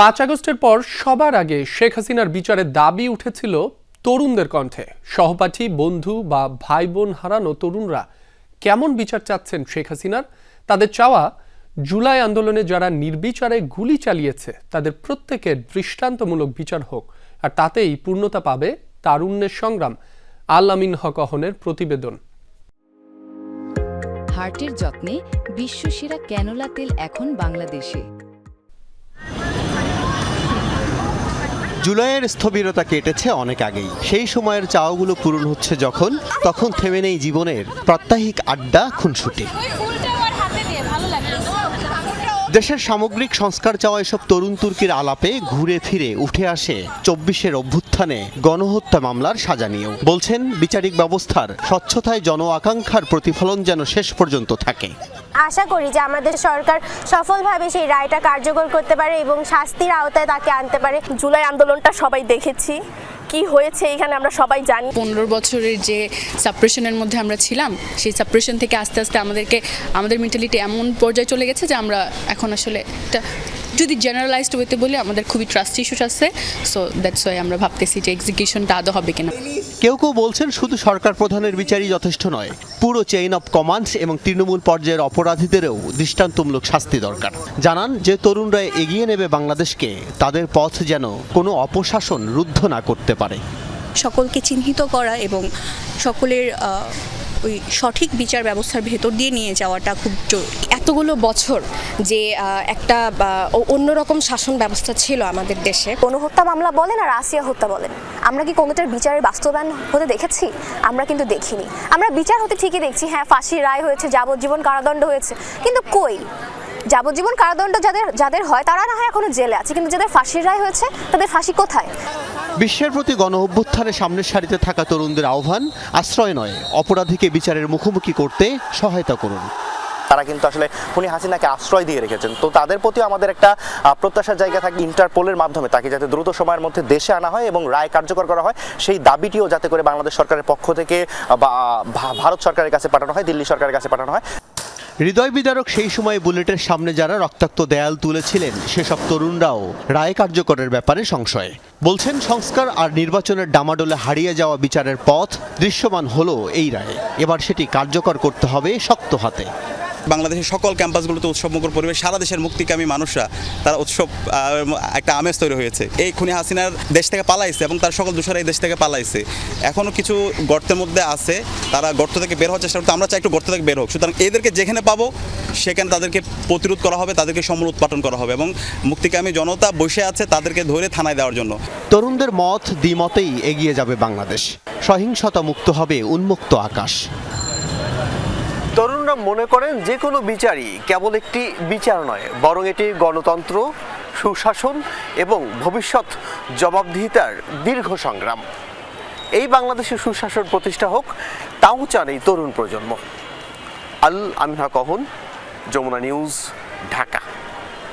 পাঁচ আগস্টের পর সবার আগে শেখ হাসিনার বিচারের দাবি উঠেছিল তরুণদের কণ্ঠে। সহপাঠী, বন্ধু বা ভাই বোন হারানো তরুণরা কেমন বিচার চাচ্ছেন শেখ হাসিনার? তাদের চাওয়া, জুলাই আন্দোলনে যারা নির্বিচারে গুলি চালিয়েছে, তাদের প্রত্যেকের দৃষ্টান্তমূলক বিচার হোক, আর তাতেই পূর্ণতা পাবে তারুণ্যের সংগ্রাম। আল আমিন হক অহনের প্রতিবেদন। হার্টের যত্নে বিশ্বসেরা ক্যানোলা তেল এখন বাংলাদেশে। জুলাইয়ের স্থবিরতা কেটেছে অনেক আগেই। সেই সময়ের চাওয়াগুলো পূরণ হচ্ছে যখন, তখন থেমে নেই জীবনের প্রাত্যহিক আড্ডা, খুনসুটি। দেশের সামগ্রিক সংস্কার চাওয়া এসব তরুণ তুর্কির আলাপে ঘুরে ফিরে উঠে আসে চব্বিশের অভ্যুত্থানে গণহত্যা মামলার সাজা নিয়েও। বলছেন, বিচারিক ব্যবস্থার স্বচ্ছতায় জন আকাঙ্ক্ষার প্রতিফলন যেন শেষ পর্যন্ত থাকে। আশা করি যে আমাদের সরকার সফলভাবে সেই রায়টা কার্যকর করতে পারে এবং শাস্তির আওতায় তাকে আনতে পারে। জুলাই আন্দোলনটা সবাই দেখেছি। কি হয়েছে এখানে আমরা সবাই জানি। পনেরো বছরের যে সাপ্রেশনের মধ্যে আমরা ছিলাম সেই সাপ্রেশন থেকে আস্তে আস্তে আমাদেরকে আমাদের মেন্টালিটি এমন পর্যায়ে চলে গেছে যে আমরা এখন আসলে একটা যদি জেনারেলাইজড ওয়েতে বলি আমাদের খুবই ট্রাস্ট ইস্যুস আছে। সো দ্যাটস ওয়াই আমরা ভাবতেছি যে এক্সিকিউশনটা আদৌ হবে কিনা। কেউ কেউ বলছেন শুধু সরকার প্রধানের বিচারই যথেষ্ট নয়, পুরো চেইন অব কমান্ডস এবং তৃণমূল পর্যায়ের অপরাধীদেরও দৃষ্টান্তমূলক শাস্তি দরকার। জানান যে তরুণরা এগিয়ে নেবে বাংলাদেশকে, তাদের পথ যেন কোনো অপশাসন রুদ্ধ না করতে পারে। সকলকে চিহ্নিত করা এবং সকলের ওই সঠিক বিচার ব্যবস্থার ভেতর দিয়ে নিয়ে যাওয়াটা খুব জরুরি। এতগুলো বছর যে একটা অন্যরকম শাসন ব্যবস্থা ছিল আমাদের দেশে। কোনো হত্যা মামলা বলেন আর আসিয়া হত্যা বলেন আমরা কি কোনোটার বিচারের বাস্তবায়ন হতে দেখেছি? আমরা কিন্তু দেখিনি। আমরা বিচার হতে ঠিকই দেখছি হ্যাঁ ফাঁসির রায় হয়েছে যাবজ্জীবন কারাদণ্ড হয়েছে। কিন্তু কই? যাবজ্জীবন কারাদণ্ড যাদের যাদের হয় তারা না হয় এখনও জেলে আছে। কিন্তু যাদের ফাঁসির রায় হয়েছে তাদের ফাঁসি কোথায়? বিশ্বের প্রতি গণ অভ্যুত্থানে সামনের সারিতে থাকা তরুণদের আহ্বান আশ্রয় নয়। অপরাধীকে বিচারের মুখোমুখি করতে সহায়তা করুন। তারা কিন্তু আসলে উনি হাসিনাকে আশ্রয় দিয়ে রেখেছেন। তো তাদের প্রতিও আমাদের একটা প্রত্যাশার জায়গা থাকে ইন্টারপোলের মাধ্যমে তাকে যাতে দ্রুত সময়ের মধ্যে দেশে আনা হয় এবং রায় কার্যকর করা হয় সেই দাবিটিও যাতে করে বাংলাদেশ সরকারের পক্ষ থেকে বা ভারত সরকারের কাছে পাঠানো হয় দিল্লি সরকারের কাছে পাঠানো হয়। হৃদয় বিদারক সেই সময় বুলেটের সামনে যারা রক্তাক্ত দেয়াল তুলেছিলেন সেসব তরুণরাও রায় কার্যকরের ব্যাপারে সংশয়ে। বলছেন, সংস্কার আর নির্বাচনের ডামাডোলে হারিয়ে যাওয়া বিচারের পথ দৃশ্যমান হলো এই রায়ে। এবার সেটি কার্যকর করতে হবে শক্ত হাতে। বাংলাদেশের সকল ক্যাম্পাসগুলোতে উৎসবমুখর পরিবেশ, সারা দেশের মুক্তিকামী মানুষরা, তারা উৎসব একটা আমেজ তৈরি হয়েছে। এই খুনি হাসিনার দেশ থেকে পালাইছে এবং তার সকল দূষরা এই দেশ থেকে পালাইছে। এখনও কিছু গর্তের মধ্যে আছে, তারা গর্ত থেকে বের হওয়ার চেষ্টা করতে আমরা চাই একটু গর্ত থেকে বের হোক। সুতরাং এদেরকে যেখানে পাবো, সেখানে তাদেরকে প্রতিরোধ করা হবে, তাদেরকে সমূল উৎপাদন করা হবে এবং মুক্তিকামী জনতা বসে আছে তাদেরকে ধরে থানায় দেওয়ার জন্য। তরুণদের মত দ্বিমতেই এগিয়ে যাবে বাংলাদেশ। সহিংসতা মুক্ত হবে উন্মুক্ত আকাশ। তরুণরা মনে করেন যে কোনো বিচারই কেবল একটি বিচার নয়, বরং এটি গণতন্ত্র, সুশাসন এবং ভবিষ্যৎ জবাবদিহিতার দীর্ঘ সংগ্রাম। এই বাংলাদেশের সুশাসন প্রতিষ্ঠা হোক, তাও চান এই তরুণ প্রজন্ম। আল আমিহা কহন, যমুনা নিউজ, ঢাকা।